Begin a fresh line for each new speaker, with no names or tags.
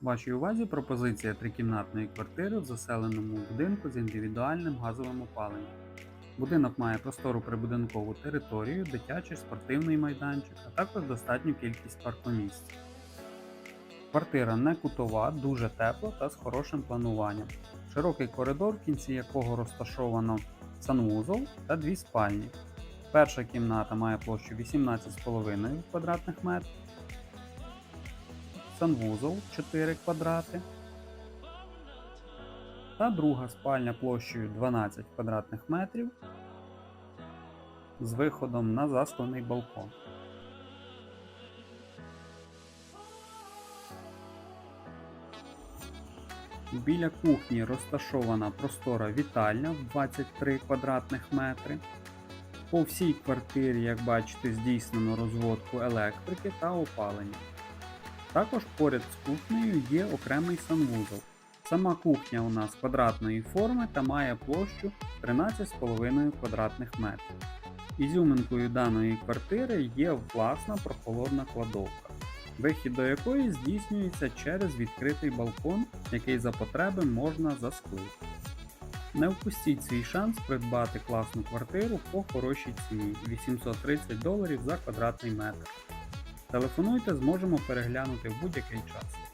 Вашій увазі пропозиція трикімнатної квартири в заселеному будинку з індивідуальним газовим опаленням. Будинок має простору прибудинкову територію, дитячий спортивний майданчик, а також достатню кількість паркомісць. Квартира не кутова, дуже тепла та з хорошим плануванням. Широкий коридор, в кінці якого розташовано санвузол та дві спальні. Перша кімната має площу 18,5 квадратних метрів, санвузол 4 квадрати та друга спальня площею 12 квадратних метрів з виходом на засклений балкон. Біля кухні розташована простора вітальня в 23 квадратних метри. По всій квартирі, як бачите, здійснено розводку електрики та опалення. Також поряд з кухнею є окремий санвузол. Сама кухня у нас квадратної форми та має площу 13,5 квадратних метрів. Ізюминкою даної квартири є власна прохолодна кладовка, вихід до якої здійснюється через відкритий балкон, який за потреби можна засклити. Не впустіть свій шанс придбати класну квартиру по хорошій ціні 830 доларів за квадратний метр. Телефонуйте, зможемо переглянути в будь-який час.